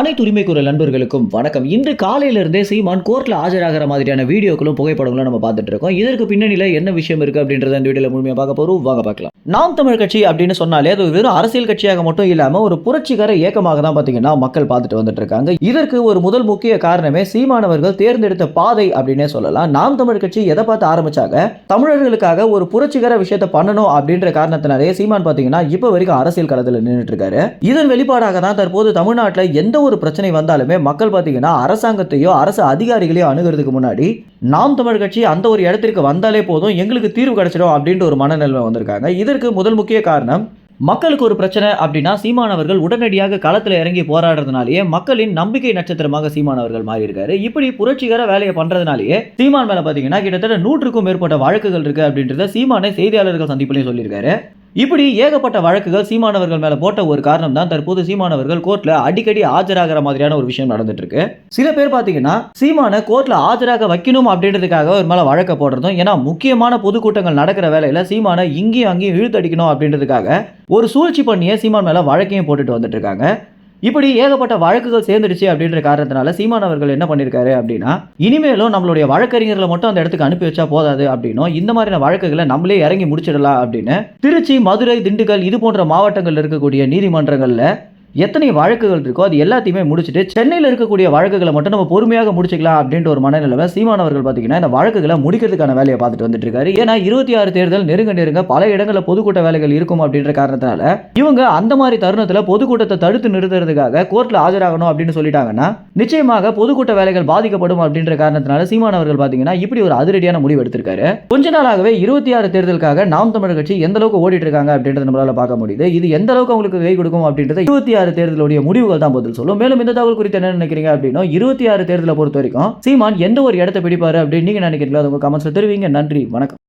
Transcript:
அனைத்து உரிமை குரல் நண்பர்களுக்கும் வணக்கம். இன்று காலையிலிருந்தே சீமான் கோர்ட்டில் ஆஜராகிற மாதிரியான வீடியோக்களும் புகைப்படங்களும் நம்ம பார்த்துட்டு இருக்கோம் இதற்கு பின்னணியில் என்ன விஷயம் இருக்கு அப்படின்றத இந்த வீடியோவில் முழுமையாக பார்க்க போகிறோம் வாங்க பார்க்கலாம். நாம் தமிழ் கட்சி அப்படின்னு சொன்னாலே அது வெறும் அரசியல் கட்சியாக மட்டும் இல்லாமல் ஒரு புரட்சிகர இயக்கமாக தான் பார்த்தீங்கன்னா மக்கள் பார்த்துட்டு வந்துட்டு இருக்காங்க இதற்கு ஒரு முதல் முக்கிய காரணமே சீமானவர்கள் தேர்ந்தெடுத்த பாதை அப்படின்னே சொல்லலாம். நாம் தமிழ் கட்சி எதை பார்த்து ஆரம்பிச்சாங்க? தமிழர்களுக்காக ஒரு புரட்சிகர விஷயத்தை பண்ணணும் அப்படின்ற காரணத்தினாலே சீமான் பார்த்தீங்கன்னா இப்போ வரைக்கும் அரசியல் களத்தில் நின்றுட்டு இருக்காரு இதன் வெளிப்பாடாக தான் தற்போது தமிழ்நாட்டில் எந்த ஒரு பிரச்சனை வந்தாலுமே மக்கள் பார்த்தீங்கன்னா அரசாங்கத்தையோ அரசு அதிகாரிகளையோ அணுகிறதுக்கு முன்னாடி நாம் தமிழ் கட்சி அந்த ஒரு இடத்திற்கு வந்தாலே போதும் எங்களுக்கு தீர்வு கிடைச்சிடும் அப்படின்ற ஒரு மனநிலைமை வந்திருக்காங்க. இதற்கு முதல் முக்கிய காரணம் மக்களுக்கு ஒரு பிரச்சனை அப்படின்னா சீமானவர்கள் உடனடியாக களத்தில் இறங்கி போராடுறதுனாலேயே மக்களின் நம்பிக்கை நட்சத்திரமாக சீமானவர்கள் மாறியிருக்காரு. இப்படி புரட்சிகர வேலையை பண்ணுறதுனாலேயே சீமான் மேலே பார்த்தீங்கன்னா கிட்டத்தட்ட நூற்றுக்கும் மேற்பட்ட வழக்குகள் இருக்கு அப்படின்றத சீமானை செய்தியாளர்கள் சந்திப்புலையும் சொல்லியிருக்காரு. இப்படி ஏகப்பட்ட வழக்குகள் சீமானவர்கள் மேலே போட்ட ஒரு காரணம் தான் தற்போது சீமானவர்கள் கோர்ட்டில் அடிக்கடி ஆஜராகிற மாதிரியான ஒரு விஷயம் நடந்துட்டு இருக்கு சில பேர் பார்த்தீங்கன்னா சீமான கோர்ட்டில் ஆஜராக வைக்கணும் அப்படின்றதுக்காக ஒரு மேலே வழக்க போடுறதும் ஏன்னா முக்கியமான பொதுக்கூட்டங்கள் நடக்கிற வேலையில் சீமான இங்கேயும் அங்கேயும் இழுத்தடிக்கணும் அப்படின்றதுக்காக ஒரு சூழ்ச்சி பண்ணியே சீமான் மேலே வழக்கையும் போட்டுட்டு வந்துட்டு இருக்காங்க இப்படி ஏகப்பட்ட வழக்குகள் சேர்ந்துடுச்சு அப்படின்ற காரணத்தினால சீமான் அவர்கள் என்ன பண்ணியிருக்காரு அப்படின்னா இனிமேலும் நம்மளுடைய வழக்கறிஞர்களை மட்டும் அந்த இடத்துக்கு அனுப்பி வச்சா போதாது அப்படின்னும் இந்த மாதிரியான வழக்குகளை நம்மளே இறங்கி முடிச்சிடலாம் அப்படின்னு திருச்சி மதுரை திண்டுக்கல் இது போன்ற மாவட்டங்களில் இருக்கக்கூடிய நீதிமன்றங்களில் எத்தனை வழக்குகள் இருக்கோ அது எல்லாத்தையுமே முடிச்சுட்டு சென்னையில் இருக்கக்கூடிய வழக்குகளை மட்டும் நம்ம பொறுமையாக முடிச்சுக்கலாம் அப்படின்ற ஒரு மனநிலைமை சீமானவர்கள் பார்த்தீங்கன்னா இந்த வழக்குகளை முடிக்கிறதுக்கான வேலையை பார்த்துட்டு வந்துட்டு இருக்காரு ஏன்னா இருபத்தி ஆறு தேர்தல் நெருங்க நெருங்க பல இடங்களில் பொதுக்கூட்ட வேலைகள் இருக்கும் அப்படின்ற காரணத்தினால இவங்க அந்த மாதிரி தருணத்தில் பொதுக்கூட்டத்தை தடுத்து நிறுத்துறதுக்காக கோர்ட்டில் ஆஜராகணும் அப்படின்னு சொல்லிட்டாங்கன்னா நிச்சயமாக பொதுக்கூட்ட வேலைகள் பாதிக்கப்படும் அப்படின்ற காரணத்தினால சீமானவர்கள் பார்த்தீங்கன்னா இப்படி ஒரு அதிரடியான முடிவு எடுத்திருக்காரு. கொஞ்ச நாளாகவே இருபத்தி ஆறு தேர்தலுக்காக நாம் தமிழர் கட்சி எந்த அளவுக்கு ஓடிட்டு இருக்காங்க அப்படின்றத நம்மளால பார்க்க முடியுது. இது எந்த அளவுக்கு அவங்களுக்கு கை கொடுக்கும் அப்படின்றத இருபத்தி ஆறு தேர்தலுடைய முடிவுகள் தான் பதில் சொல்லும். மேலும் இந்த தகவல் குறித்து என்ன நினைக்கிறீங்க அப்படின்னா இருபத்தி ஆறு தேர்தலை பொறுத்த வரைக்கும் சீமான் எந்த ஒரு இடத்தை பிடிப்பாரு அப்படின்னு நீங்க நினைக்கிறீங்களோ அது உங்க கமெண்ட்ஸ்ல தெரிவிங்க. நன்றி வணக்கம்.